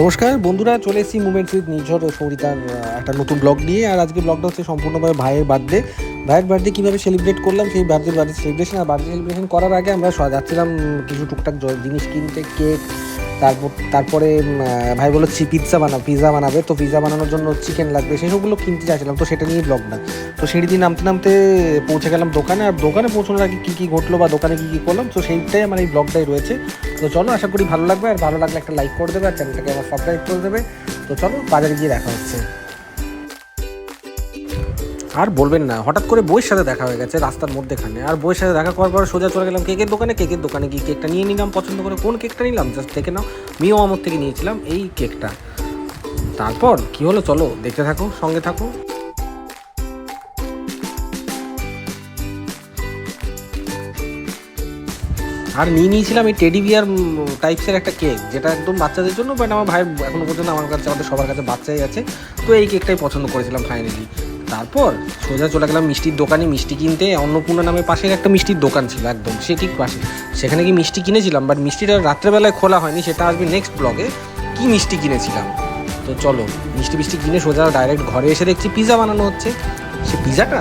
নমস্কার, বন্ধুরা চলে এসেছি মুভমেন্টস উইথ নির্ঝর ও সৌরিতার একটা নতুন ব্লগ নিয়ে। আর আজকে ব্লগটা হচ্ছে সম্পূর্ণভাবে ভাইয়ের বার্থডে ভাইয়ের বার্থডে কীভাবে সেলিব্রেট করলাম, সেই বার্থডে বার্থডে সেলিব্রেশন আর বার্থডে সেলিব্রেশন করার আগে আমরা যাচ্ছিলাম কিছু টুকটাক জিনিস কিনতে কেক তারপর, তারপরে ভাই বলো পিৎজা বানা পিৎজা বানাবে। তো পিৎজা বানানোর জন্য চিকেন লাগবে সেসবগুলো কিনতে চাইছিলাম, তো সেটা নিয়েই ব্লগটা তো সিঁড়ি দিয়ে নামতে নামতে পৌঁছে গেলাম দোকানে, আর দোকানে পৌঁছানোর আগে কী কী ঘটলো বা দোকানে কী কী করলাম, তো সেইটাই আমার এই ব্লগটাই রয়েছে। তো চলো, আশা করি ভালো লাগবে, আর ভালো লাগলে একটা লাইক করে দেবে, আর চ্যানেলটাকে আমার সাবস্ক্রাইব করে দেবে। তো চলো, বাজারে গিয়ে দেখা হচ্ছে। আর বলবেন না। হঠাৎ করে বইয়ের সাথে দেখা হয়ে গেছে রাস্তার মধ্যেখানে। আর বইয়ের সাথে দেখা করার পর সোজা চলে গেলাম কেকের দোকানে। কেকের দোকানে গিয়ে কেকটা নিয়ে নিলাম। পছন্দ করে কোন কেকটা নিলাম? জাস্ট দেখে নাও। মিও আমর থেকে নিয়েছিলাম এই কেকটা। তারপর কি হলো চলো, দেখতে থাকো, সঙ্গে থাকো। আর নিয়ে নিয়েছিলাম এই টেডি বিয়ার টাইপসের একটা কেক, যেটা একদম বাচ্চাদের জন্য বাট আমার ভাই এখনও পর্যন্ত আমার কাছে আমাদের সবার কাছে বাচ্চাই আছে। তো এই কেকটাই পছন্দ করেছিলাম ফাইনালি তারপর সোজা চলে গেলাম মিষ্টির দোকানে, মিষ্টি কিনতে। অন্নপূর্ণা নামের পাশের একটা মিষ্টির দোকান ছিল একদম, সে ঠিক পাশে। সেখানে কি মিষ্টি কিনেছিলাম বাট মিষ্টিটা রাত্রেবেলায় খোলা হয়নি, সেটা আসবে নেক্সট ব্লগে কি মিষ্টি কিনেছিলাম? তো চলো, মিষ্টি মিষ্টি কিনে সোজা ডাইরেক্ট ঘরে এসে দেখছি পিৎজা বানানো হচ্ছে। সে পিৎজাটা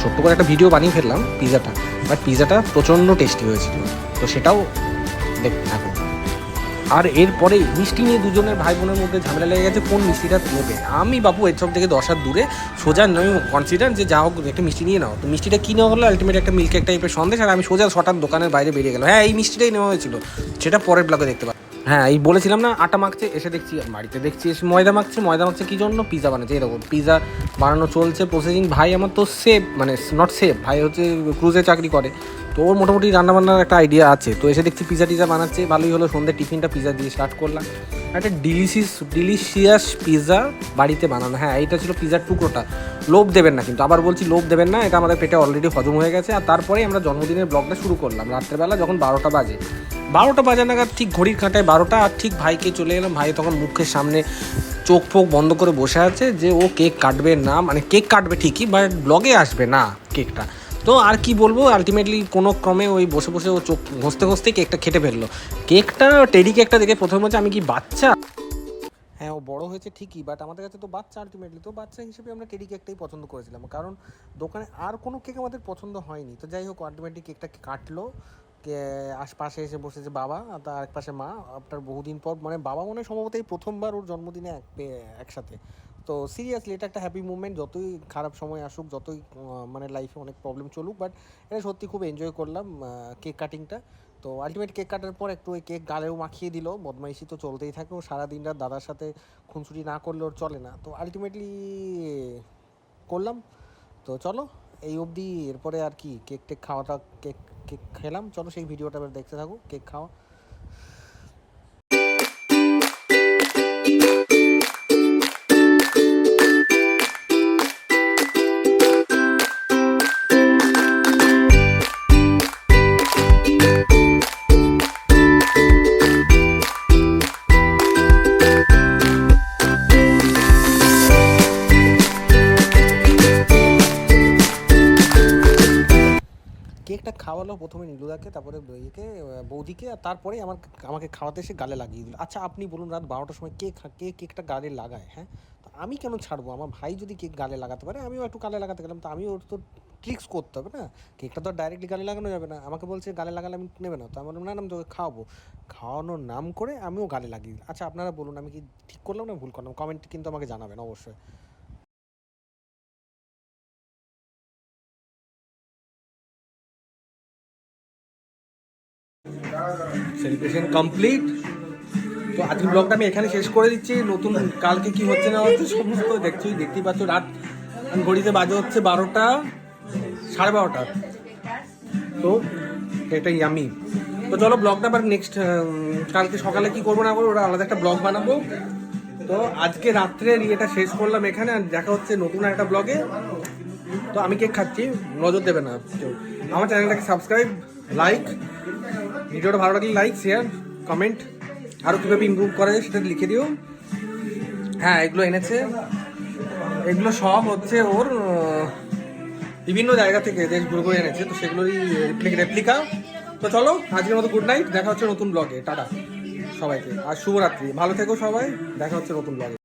ছোট্ট করে একটা ভিডিও বানিয়ে ফেললাম পিৎজাটা বাট পিৎজাটা প্রচণ্ড টেস্টি হয়েছিল। তো সেটাও দেখতে থাকো আর এরপরে মিষ্টি নিয়ে দুজনের ভাই বোনের মধ্যে ঝামেলা লেগে গেছে, কোন মিষ্টিটা নেবে? আমি বাবু এসব থেকে দশ হাত দূরে সোজা আমি কনসিডার যে যা হোক একটা মিষ্টি নিয়ে নাও। তো মিষ্টিটা কি নেওয়া হলো? আলটিমেট একটা মিল্ক কেক টাইপের সন্দেশ, আর আমি সোজা ছটার দোকানের বাইরে বেরিয়ে গেলাম। হ্যাঁ এই মিষ্টিটাই নেওয়া হয়েছিল। সেটা পরের ব্লগে দেখতে পাবো হ্যাঁ এই বলেছিলাম না, আটা মাখছে, এসে দেখছি বাড়িতে দেখছি, এসে ময়দা মাখছে। ময়দা মাখছে কী জন্য? পিজা বানাচ্ছে। এরকম পিজা বানানো চলছে প্রসেসিং ভাই আমার তো সেফ মানে নট সেফ ভাই হচ্ছে ক্রুজে চাকরি করে। তো ওর মোটামুটি রান্নাবান্নার একটা আইডিয়া আছে। তো এসে দেখছি পিজা টিজা বানাচ্ছে। ভালোই হলো, সন্ধ্যে টিফিনটা পিজা দিয়ে স্টার্ট করলাম। একটা ডিলিশিয়াস ডিলিশিয়াস পিজা বাড়িতে বানানো। হ্যাঁ এইটা ছিল পিজার টুকরোটা। লোভ দেবেন না কিন্তু। আবার বলছি, লোভ দেবেন না, এটা আমাদের পেটে অলরেডি হজম হয়ে গেছে। আর তারপরে আমরা জন্মদিনের ব্লগটা শুরু করলাম। রাত্রেবেলা যখন বারোটা বাজে। বারোটা বাজে নাগাদ ঠিক ঘড়ির কাঁটায় বারোটা আর ঠিক ভাইকে চলে গেলাম ভাই তখন মুখের সামনে চোখ ফোক বন্ধ করে বসে আছে যে ও কেক কাটবে না। মানে কেক কাটবে ঠিকই বাট ব্লগে আসবে না কেকটা। তো আর কি বলব আলটিমেটলি কোনো ক্রমে ওই বসে বসে ও চোখ ঘষতে ঘষতে কেকটা খেটে ফেলল। কেকটা টেডি কেকটা দেখে প্রথম হচ্ছে আমি কি বাচ্চা? হ্যাঁ ও বড়ো হয়েছে ঠিকই বাট আমাদের কাছে তো বাচ্চা আলটিমেটলি তো বাচ্চা হিসেবে আমরা টেডি কেকটাই পছন্দ করেছিলাম। কারণ দোকানে আর কোনো কেক আমাদের পছন্দ হয়নি। তো যাই হোক আলটিমেটলি কেকটা কাটলো। কে আশপাশে এসে বসেছে বাবা তার এক পাশে মা। আপনার বহুদিন পর মানে বাবা মনে সম্ভবত এই প্রথমবার ওর জন্মদিনে এক একসাথে। তো সিরিয়াসলি এটা একটা হ্যাপি মুভমেন্ট যতই খারাপ সময় আসুক, যতই মানে লাইফে অনেক প্রবলেম চলুক বাট এটা সত্যি খুব এনজয় করলাম কেক কাটিংটা তো আলটিমেট কেক কাটার পর একটু ওই কেক গালেও মাখিয়ে দিল, বদমাইশি তো চলতেই থাকে, ও সারাদিন রাত দাদার সাথে খুনসুটি না করলে ওর চলে না। তো আলটিমেটলি করলাম। তো চলো, এই অবধি, এরপরে আর কি কেক টেক খাওয়াটা কেক কেক খেলাম। চলো সেই ভিডিওটা এবার দেখতে থাকো কেক খাওয়া। খাওয়ালো প্রথমে নীলুদাকে তারপরে ইয়েকে বৌদিকে আর তারপরে আমার আমাকে খাওয়াতে এসে গালে লাগিয়ে দিল। আচ্ছা আপনি বলুন রাত বারোটার সময় কে কে কেকটা গালে লাগায় হ্যাঁ? তো আমি কেন ছাড়বো? আমার ভাই যদি কেক গালে লাগাতে পারে আমিও একটু গালে লাগাতে গেলাম। তো আমি ওর তো ট্রিক্স করতে হবে না। কেকটা তো ডাইরেক্টলি গালে লাগানো যাবে না। আমাকে বলছে গালে লাগালে আমি নেবে না। তো আমার না, আমি তোকে খাওয়াবো। খাওয়ানোর নাম করে আমিও গালে লাগিয়ে দিলাম। আচ্ছা আপনারা বলুন আমি কি ঠিক করলাম না ভুল করলাম? কমেন্ট কিন্তু আমাকে জানাবেন অবশ্যই। সেলিব্রেশন কমপ্লিট তো আজকের ব্লগটা আমি এখানে শেষ করে দিচ্ছি। নতুন কালকে কি হচ্ছে না হচ্ছে সমস্ত দেখছি দেখতেই পাচ্ছ। রাত ঘড়িতে বাজে হচ্ছে বারোটা, সাড়ে বারোটা। তো এটাই আমি তো চলো ব্লগটা আবার নেক্সট কালকে সকালে কি করব না করব, ওরা আলাদা একটা ব্লগ বানাবো। তো আজকে রাত্রের ইয়েটা শেষ করলাম এখানে আর দেখা হচ্ছে নতুন একটা ব্লগে তো আমি কেক খাচ্ছি, নজর দেবে না আমার চ্যানেলটাকে সাবস্ক্রাইব লাইক ভিডিওটা ভালো লাগলে লাইক শেয়ার কমেন্ট আরও কীভাবে ইমপ্রুভ করা যায় সেটা লিখে দিও। হ্যাঁ এগুলো এনেছে। এগুলো সব হচ্ছে ওর বিভিন্ন জায়গা থেকে দেশ ঘুরে ঘুরে এনেছে, তো সেগুলোরই রেপ্লিকা তো চলো, আজকের মতো গুড নাইট দেখা হচ্ছে নতুন ব্লগে টাটা সবাইকে। আর শুভরাত্রি। ভালো থেকো সবাই, দেখা হচ্ছে নতুন ব্লগে